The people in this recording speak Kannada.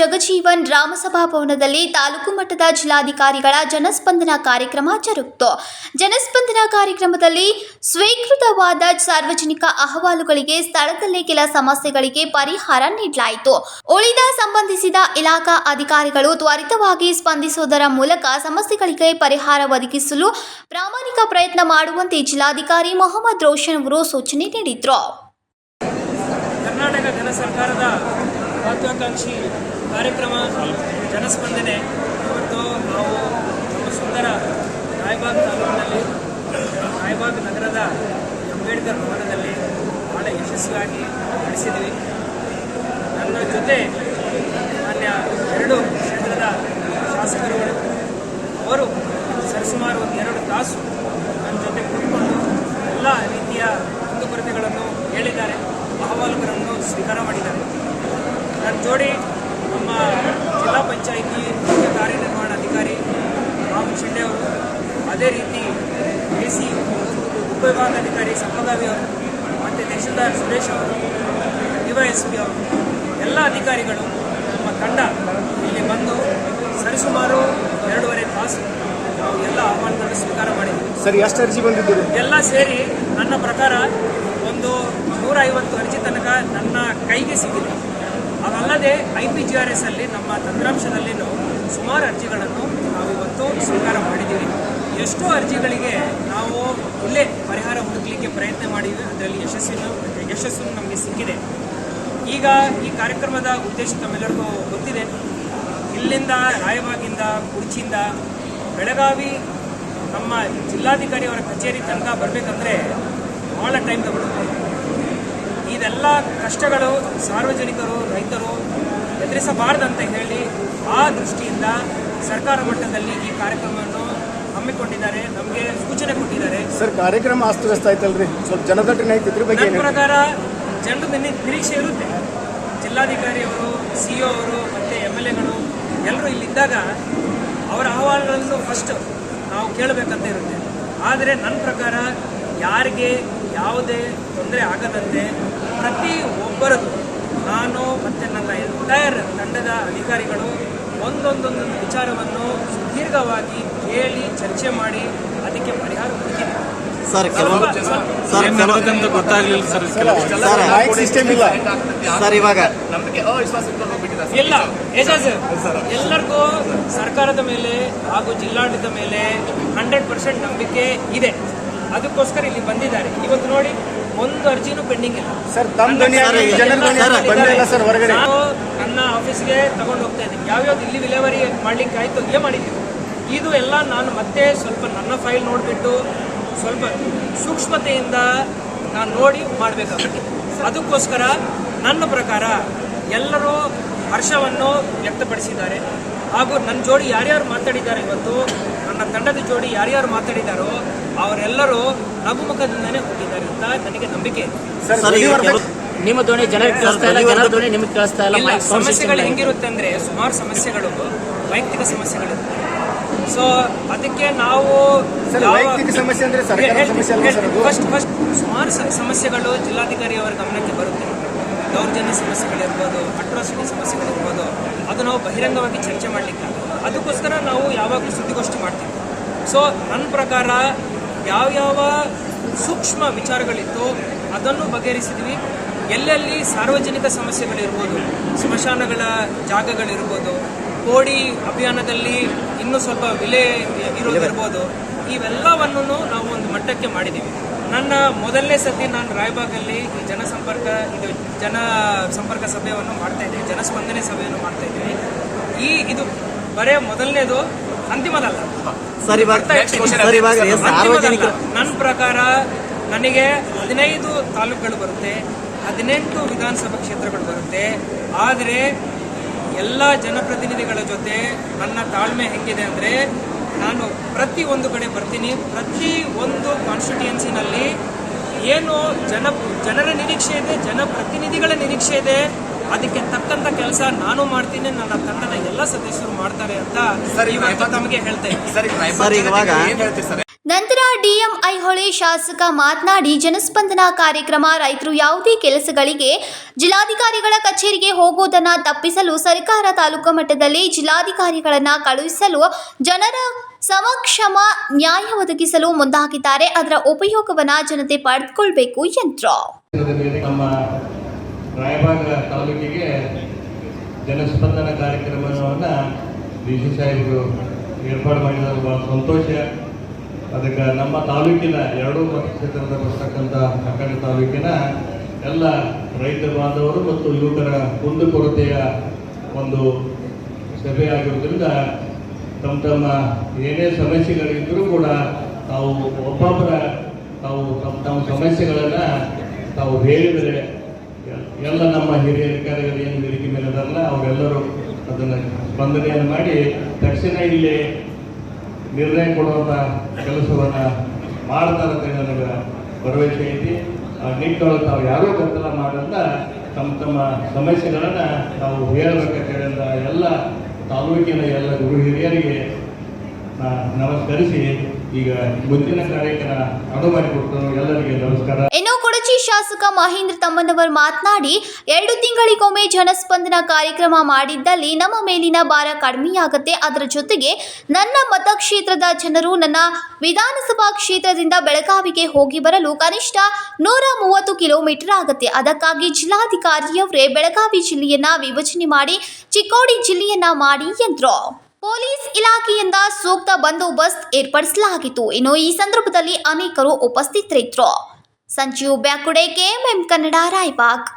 ಜಗಜೀವನ್ ರಾಮಸಭಾ ಭವನದಲ್ಲಿ ತಾಲೂಕು ಮಟ್ಟದ ಜಿಲ್ಲಾಧಿಕಾರಿಗಳ ಜನಸ್ಪಂದನ ಕಾರ್ಯಕ್ರಮ ಜರುಗಿತು. ಜನಸ್ಪಂದನ ಕಾರ್ಯಕ್ರಮದಲ್ಲಿ ಸ್ವೀಕೃತವಾದ ಸಾರ್ವಜನಿಕ ಅಹವಾಲುಗಳಿಗೆ, ಸ್ಥಳದಲ್ಲೇ ಕೆಲ ಸಮಸ್ಯೆಗಳಿಗೆ ಪರಿಹಾರ ನೀಡಲಾಯಿತು. ಉಳಿದ ಸಂಬಂಧಿಸಿದ ಇಲಾಖಾ ಅಧಿಕಾರಿಗಳು ತ್ವರಿತವಾಗಿ ಸ್ಪಂದಿಸುವುದರ ಮೂಲಕ ಸಮಸ್ಯೆಗಳಿಗೆ ಪರಿಹಾರ ಒದಗಿಸಲು ಪ್ರಾಮಾಣಿಕ ಪ್ರಯತ್ನ ಮಾಡುವಂತೆ ಜಿಲ್ಲಾಧಿಕಾರಿ ಮೊಹಮ್ಮದ್ ರೋಷನ್ ಅವರು ಸೂಚನೆ ನೀಡಿದರು. ಕರ್ನಾಟಕ ಜನ ಸರ್ಕಾರದ ಮಹತ್ವಾಕಾಂಕ್ಷಿ ಕಾರ್ಯಕ್ರಮ ಜನಸ್ಪಂದನೆ ಇವತ್ತು ನಾವು ನಮ್ಮ ಸುಂದರ ರಾಯಬಾಗ್ ತಾಲೂಕಿನಲ್ಲಿ, ರಾಯಬಾಗ್ ನಗರದ ಅಂಬೇಡ್ಕರ್ ಭವನದಲ್ಲಿ ಬಹಳ ಯಶಸ್ವಿಯಾಗಿ ನಡೆಸಿದ್ವಿ ನನ್ನ ಜೊತೆ ಮಾನ್ಯ ಎರಡು ಕ್ಷೇತ್ರದ ಶಾಸಕರುಗಳು, ಅವರು ಸರಿಸುಮಾರು ಒಂದು ಎರಡು ತಾಸು ನನ್ನ ಜೊತೆ ಕೂತ್ಕೊಂಡು ಎಲ್ಲ ರೀತಿಯ ಕುಂದುಕೊರತೆಗಳನ್ನು ಹೇಳಿದ್ದಾರೆ, ಅಹವಾಲುಗಳನ್ನು ಸ್ವೀಕಾರ ಮಾಡಿದ್ದಾರೆ. ನನ್ನ ಜೋಡಿ ಪಂಚಾಯಿತಿ ಮುಖ್ಯ ಕಾರ್ಯನಿರ್ವಹಣಾಧಿಕಾರಿ ರಾಮ್ ಶಿಂಡೆ ಅವರು ಅದೇ ರೀತಿ ಎ ಸಿ ಉಪವಿಭಾಗಾಧಿಕಾರಿ ಸಂಪಗಾವಿ ಅವರು ಮತ್ತು ತಹಶೀಲ್ದಾರ್ ಸುರೇಶ್ ಅವರು ಎಸ್ ಪಿ ಅವರು ಎಲ್ಲ ಅಧಿಕಾರಿಗಳು ನಮ್ಮ ತಂಡ ಇಲ್ಲಿ ಬಂದು ಸರಿಸುಮಾರು ಎರಡೂವರೆ ತಾಸು ನಾವು ಎಲ್ಲ ಆಹ್ವಾನಗಳನ್ನು ಸ್ವೀಕಾರ ಮಾಡಿದ್ವಿ. ಸರ್ ಎಷ್ಟು ಅರ್ಜಿ ಬಂದಿದ್ದೀರಿ? ಎಲ್ಲ ಸೇರಿ ನನ್ನ ಪ್ರಕಾರ ಒಂದು ನೂರ ಐವತ್ತು ಅರ್ಜಿ ತನಕ ನನ್ನ ಕೈಗೆ ಸಿಕ್ಕಿದೆ. ಅದಲ್ಲದೆ I P G R S ಅಲ್ಲಿ ನಮ್ಮ ತಂತ್ರಾಂಶದಲ್ಲಿ ಸುಮಾರು ಅರ್ಜಿಗಳನ್ನು ನಾವು ಇವತ್ತು ಸ್ವೀಕಾರ ಮಾಡಿದ್ದೀವಿ. ಎಷ್ಟೋ ಅರ್ಜಿಗಳಿಗೆ ನಾವು ಇಲ್ಲೇ ಪರಿಹಾರ ಹುಡುಕಲಿಕ್ಕೆ ಪ್ರಯತ್ನ ಮಾಡಿದ್ವಿ. ಅದರಲ್ಲಿ ಯಶಸ್ಸಿನ ಯಶಸ್ಸು ನಮಗೆ ಸಿಕ್ಕಿದೆ. ಈಗ ಈ ಕಾರ್ಯಕ್ರಮದ ಉದ್ದೇಶ ತಮ್ಮೆಲ್ಲರಿಗೂ ಗೊತ್ತಿದೆ. ಇಲ್ಲಿಂದ, ರಾಯಬಾಗಿಂದ, ಕುರ್ಚಿಯಿಂದ ಬೆಳಗಾವಿ ನಮ್ಮ ಜಿಲ್ಲಾಧಿಕಾರಿಯವರ ಕಚೇರಿ ತನಕ ಬರಬೇಕಂದ್ರೆ ಭಾಳ ಟೈಮ್ ತಗೊಳುತ್ತೆ. ಇದೆಲ್ಲ ಕಷ್ಟಗಳು ಸಾರ್ವಜನಿಕರು ರೈತರು ಎದುರಿಸಬಾರ್ದಂತ ಹೇಳಿ ಆ ದೃಷ್ಟಿಯಿಂದ ಸರ್ಕಾರ ಮಟ್ಟದಲ್ಲಿ ಈ ಕಾರ್ಯಕ್ರಮವನ್ನು ಹಮ್ಮಿಕೊಂಡಿದ್ದಾರೆ. ನಮಗೆ ಸೂಚನೆ ಕೊಟ್ಟಿದ್ದಾರೆ. ಸರ್ ಕಾರ್ಯಕ್ರಮ ಅಸ್ತವ್ಯಸ್ತ ಆಯ್ತಲ್ರಿ? ಸ್ವಲ್ಪ ಜನದಟ್ಟಣೆ ಇದ್ರ ಬಗ್ಗೆ ಪ್ರಕಾರ ಜನರ ನಿರೀಕ್ಷೆ ಇರುತ್ತೆ. ಜಿಲ್ಲಾಧಿಕಾರಿ ಅವರು ಸಿ ಒ ಅವರು ಮತ್ತು ಎಂ ಎಲ್ ಎಗಳು ಎಲ್ಲರೂ ಇಲ್ಲಿದ್ದಾಗ ಅವರ ಅಹವಾಲುಗಳನ್ನು ಫಸ್ಟ್ ನಾವು ಕೇಳಬೇಕಂತ ಇರುತ್ತೆ. ಆದರೆ ನನ್ನ ಪ್ರಕಾರ ಯಾರಿಗೆ ಯಾವುದೇ ತೊಂದರೆ ಆಗದಂತೆ ಪ್ರತಿ ಒಬ್ಬರದ್ದು ನಾನು ಮತ್ತು ನನ್ನ ಎಂಟೈರ್ ತಂಡದ ಅಧಿಕಾರಿಗಳು ಒಂದೊಂದೊಂದೊಂದು ವಿಚಾರವನ್ನು ಸುದೀರ್ಘವಾಗಿ ಕೇಳಿ ಚರ್ಚೆ ಮಾಡಿ ಅದಕ್ಕೆ ಪರಿಹಾರ ಹುಡುಕಿದೆ ಸರ್ ಕೆಲವೊಂದು ಗೊತ್ತಾಗ್ಲಿಲ್ಲ ಸರ್ ಸಿಸ್ಟಮ್ ಇಲ್ಲ. ಸರ್ ಇವಾಗ ಇಲ್ಲ. ಎಲ್ಲರಿಗೂ ಸರ್ಕಾರದ ಮೇಲೆ ಹಾಗೂ ಜಿಲ್ಲಾಡಳಿತ ಮೇಲೆ ಹಂಡ್ರೆಡ್ ಪರ್ಸೆಂಟ್ ನಂಬಿಕೆ ಇದೆ. ಅದಕ್ಕೋಸ್ಕರ ಇಲ್ಲಿ ಬಂದಿದ್ದಾರೆ. ಇವತ್ತು ನೋಡಿ ಒಂದು ಅರ್ಜಿನೂ ಪೆಂಡಿಂಗ್ ಇಲ್ಲ. ಸರ್ ತಮ್ಮ ಜನರ ಬಂದಿಲ್ಲ ಸರ್ ಹೊರಗಡೆ. ನಾನು ನನ್ನ ಆಫೀಸ್ಗೆ ತಗೊಂಡು ಹೋಗ್ತಾ ಇದ್ದೀನಿ. ಯಾವ್ಯಾವ್ದು ಇಲ್ಲಿ ವಿಲೇವರಿ ಮಾಡ್ಲಿಕ್ಕೆ ಆಯ್ತು ಏನ್ ಮಾಡಿದ್ದೀನಿ. ಇದು ಎಲ್ಲ ನಾನು ಮತ್ತೆ ಸ್ವಲ್ಪ ನನ್ನ ಫೈಲ್ ನೋಡಿಬಿಟ್ಟು ಸ್ವಲ್ಪ ಸೂಕ್ಷ್ಮತೆಯಿಂದ ನಾನು ನೋಡಿ ಮಾಡಬೇಕಾಗುತ್ತೆ. ಅದಕ್ಕೋಸ್ಕರ ನನ್ನ ಪ್ರಕಾರ ಎಲ್ಲರೂ ಹರ್ಷವನ್ನು ವ್ಯಕ್ತಪಡಿಸಿದ್ದಾರೆ. ಹಾಗೂ ನನ್ನ ಜೋಡಿ ಯಾರ್ಯಾರು ಮಾತಾಡಿದ್ದಾರೆ ಇವತ್ತು ನನ್ನ ತಂಡದ ಜೋಡಿ ಯಾರ್ಯಾರು ಮಾತಾಡಿದಾರೋ ಅವರೆಲ್ಲರೂ ನಗುಮುಖದಿಂದನೇ ಹೋಗಿದ್ದಾರೆ ಅಂತ ನನಗೆ ನಂಬಿಕೆ ನಿಮ್ಮ ಧ್ವನಿ ಜನರಿಗೆ ಕೇಳಿಸ್ತಾ ಇಲ್ಲ ಜನರ ಧ್ವನಿ ನಿಮಗೆ ಕೇಳಿಸ್ತಾ ಇಲ್ಲ ಇಲ್ಲ ಮೈಕ್ ಸೌಂಡ್ ಸಿಸ್ಟಮ್ ಸಮಸ್ಯೆಗಳು ಹೆಂಗಿರುತ್ತೆ ಅಂದ್ರೆ ಸುಮಾರು ಸಮಸ್ಯೆಗಳು ವೈಯಕ್ತಿಕ ಸಮಸ್ಯೆಗಳು. ಸೊ ಅದಕ್ಕೆ ನಾವು ಸಮಸ್ಯೆ ಅಂದ್ರೆ? ಫಸ್ಟ್ ಫಸ್ಟ್ ಸುಮಾರು ಸಮಸ್ಯೆಗಳು ಜಿಲ್ಲಾಧಿಕಾರಿ ಅವರ ಗಮನಕ್ಕೆ ಬರುತ್ತೆ. ದೌರ್ಜನ್ಯ ಸಮಸ್ಯೆಗಳಿರ್ಬೋದು ಅಟ್ರಾಸಿಟಿ ಸಮಸ್ಯೆಗಳಿರ್ಬೋದು ಅದು ನಾವು ಬಹಿರಂಗವಾಗಿ ಚರ್ಚೆ ಮಾಡಲಿಕ್ಕೆ ಅದಕ್ಕೋಸ್ಕರ ನಾವು ಯಾವಾಗಲೂ ಸುದ್ದಿಗೋಷ್ಠಿ ಮಾಡ್ತೀವಿ. ಸೊ ನನ್ನ ಪ್ರಕಾರ ಯಾವ್ಯಾವ ಸೂಕ್ಷ್ಮ ವಿಚಾರಗಳಿತ್ತು ಅದನ್ನು ಬಗೆಹರಿಸಿದ್ವಿ. ಎಲ್ಲೆಲ್ಲಿ ಸಾರ್ವಜನಿಕ ಸಮಸ್ಯೆಗಳಿರ್ಬೋದು, ಸ್ಮಶಾನಗಳ ಜಾಗಗಳಿರ್ಬೋದು, ಕೋಡಿ ಅಭಿಯಾನದಲ್ಲಿ ಇನ್ನೂ ಸ್ವಲ್ಪ ವಿಲೆ ಇರೋದಿರ್ಬೋದು, ಇವೆಲ್ಲವನ್ನು ನಾವು ಒಂದು ಮಟ್ಟಕ್ಕೆ ಮಾಡಿದ್ದೀವಿ. ನನ್ನ ಮೊದಲನೇ ಸತಿ ನಾನು ರಾಯಬಾಗಲ್ಲಿ ಈ ಜನಸಂಪರ್ಕ, ಇದು ಜನ ಸಂಪರ್ಕ ಸಭೆಯನ್ನು ಮಾಡ್ತಾ ಇದ್ದೀವಿ ಜನಸ್ಪಂದನೆ ಸಭೆಯನ್ನು ಮಾಡ್ತಾ ಇದ್ದೀವಿ ಈ ಇದು ಬರೇ ಮೊದಲನೇದು ಅಂತಿಮದಲ್ಲ ಸರಿ ಸಾರ್ವಜನಿಕರು ನನ್ನ ಪ್ರಕಾರ ನನಗೆ ಹದಿನೈದು ತಾಲೂಕುಗಳು ಬರುತ್ತೆ ಹದಿನೆಂಟು ವಿಧಾನಸಭಾ ಕ್ಷೇತ್ರಗಳು ಬರುತ್ತೆ. ಆದರೆ ಎಲ್ಲ ಜನಪ್ರತಿನಿಧಿಗಳ ಜೊತೆ ನನ್ನ ತಾಳ್ಮೆ ಹೆಂಗಿದೆ ಅಂದರೆ ನಾನು ಪ್ರತಿ ಒಂದು ಕಡೆ ಬರ್ತೀನಿ. ಪ್ರತಿ ಒಂದು ಕಾನ್ಸ್ಟಿಟ್ಯೂಯನ್ಸಿನಲ್ಲಿ ಏನು ಜನ ಜನರ ನಿರೀಕ್ಷೆ ಇದೆ ಜನಪ್ರತಿನಿಧಿಗಳ ನಿರೀಕ್ಷೆ ಇದೆ. ಅದಕ್ಕೆ ತಕ್ಕಂತ ಕೆಲಸ ನಾನು ಮಾಡ್ತೀನಿ ನನ್ನ ತಂಡದ ಎಲ್ಲ ಸದಸ್ಯರು ಮಾಡ್ತಾರೆ ಅಂತ ಇವತ್ತು ತಮಗೆ ಹೇಳ್ತಾ ಇದ್ದೀನಿ. ಸರ್ ಇವಾಗ ನಂತರ ಡಿಎಂ ಐಹೊಳೆ ಶಾಸಕ ಮಾತನಾಡಿ ಜನಸ್ಪಂದನ ಕಾರ್ಯಕ್ರಮ ರೈತರು ಯಾವುದೇ ಕೆಲಸಗಳಿಗೆ ಜಿಲ್ಲಾಧಿಕಾರಿಗಳ ಕಚೇರಿಗೆ ಹೋಗುವುದನ್ನು ತಪ್ಪಿಸಲು ಸರ್ಕಾರ ತಾಲೂಕು ಮಟ್ಟದಲ್ಲಿ ಜಿಲ್ಲಾಧಿಕಾರಿಗಳನ್ನ ಕಳುಹಿಸಲು ಜನರ ಸಮಕ್ಷಮ ನ್ಯಾಯ ಒದಗಿಸಲು ಮುಂದಾಗಿದ್ದಾರೆ. ಅದರ ಉಪಯೋಗವನ್ನ ಜನತೆ ಪಡೆದುಕೊಳ್ಬೇಕು ಎಂದರು ಇದರಲ್ಲಿ ನಮ್ಮ ರಾಯಬಾಗ ತಾಲೂಕಿಗೆ ಜನಸ್ಪಂದನ ಕಾರ್ಯಕ್ರಮವನ್ನು ಡಿ ಸಿ ಸಾಹೇಬರು ಏರ್ಪಾಡು ಮಾಡಿದ್ದಾರೆ. ಭಾಳ ಸಂತೋಷ. ಅದಕ್ಕೆ ನಮ್ಮ ತಾಲೂಕಿನ ಎರಡೂ ಮತಕ್ಷೇತ್ರದ ಬರ್ತಕ್ಕಂಥ ಕಕ್ಕಡ ತಾಲೂಕಿನ ಎಲ್ಲ ರೈತ ಬಾಂಧವರು ಮತ್ತು ಯುವಕರ ಕುಂದುಕೊರತೆಯ ಒಂದು ಸಭೆ ಆಗಿರೋದ್ರಿಂದ ತಮ್ಮ ತಮ್ಮ ಏನೇ ಸಮಸ್ಯೆಗಳಿದ್ದರೂ ಕೂಡ ತಾವು ಒಬ್ಬೊಬ್ಬರ ತಾವು ತಮ್ಮ ತಮ್ಮ ಸಮಸ್ಯೆಗಳನ್ನು ತಾವು ಹೇಳಿದರೆ ಎಲ್ಲ ನಮ್ಮ ಹಿರಿಯ ಅಧಿಕಾರಿಗಳು ಏನು ಬೇಡಿಕೆ ಮೇಲೆ ಅವರೆಲ್ಲರೂ ಅದನ್ನು ಸ್ಪಂದನೆಯನ್ನು ಮಾಡಿ ತಕ್ಷಣ ಇಲ್ಲಿ ನಿರ್ಣಯ ಕೊಡುವಂಥ ಕೆಲಸವನ್ನು ಮಾಡ್ತಾರೆ ಅಂತ ನನಗೆ ಭರವಸೆ ಐತಿ. ಆ ನಿಟ್ಟೊಳಗೆ ತಾವು ಯಾರೂ ಗೊತ್ತಲ್ಲ ಮಾಡಂತ ತಮ್ಮ ತಮ್ಮ ಸಮಸ್ಯೆಗಳನ್ನು ತಾವು ಹೇಳಬೇಕಂತ ಎಲ್ಲ ತಾಲೂಕಿನ ಎಲ್ಲ ಗುರು ಹಿರಿಯರಿಗೆ ನಮಸ್ಕರಿಸಿ ಈಗ ಇನ್ನು ಕೊಡಚಿ ಶಾಸಕ ಮಹೇಂದ್ರ ತಮ್ಮನವರು ಮಾತನಾಡಿ, ಎರಡು ತಿಂಗಳಿಗೊಮ್ಮೆ ಜನಸ್ಪಂದನ ಕಾರ್ಯಕ್ರಮ ಮಾಡಿದ್ದಲ್ಲಿ ನಮ್ಮ ಮೇಲಿನ ಭಾರ ಕಡಿಮೆಯಾಗುತ್ತೆ. ಅದರ ಜೊತೆಗೆ ನನ್ನ ಮತಕ್ಷೇತ್ರದ ಜನರು ನನ್ನ ವಿಧಾನಸಭಾ ಕ್ಷೇತ್ರದಿಂದ ಬೆಳಗಾವಿಗೆ ಹೋಗಿ ಬರಲು ಕನಿಷ್ಠ ನೂರ ಮೂವತ್ತು ಕಿಲೋಮೀಟರ್ ಆಗುತ್ತೆ. ಅದಕ್ಕಾಗಿ ಜಿಲ್ಲಾಧಿಕಾರಿಯವರೇ ಬೆಳಗಾವಿ ಜಿಲ್ಲೆಯನ್ನ ವಿಭಜನೆ ಮಾಡಿ, ಚಿಕ್ಕೋಡಿ ಜಿಲ್ಲೆಯನ್ನ ಮಾಡಿ ಎಂದರು. ಪೊಲೀಸ್ ಇಲಾಖೆಯಿಂದ ಸೂಕ್ತ ಬಂದೋಬಸ್ತ್ ಏರ್ಪಡಿಸಲಾಗಿತ್ತು. ಇನ್ನು ಈ ಸಂದರ್ಭದಲ್ಲಿ ಅನೇಕರು ಉಪಸ್ಥಿತರಿದ್ದರು. ಸಂಜೀವ್ ಬ್ಯಾಕುಡೆ, ಕೆಎಂಎಂ ಕನ್ನಡ, ರಾಯಬಾಗ್.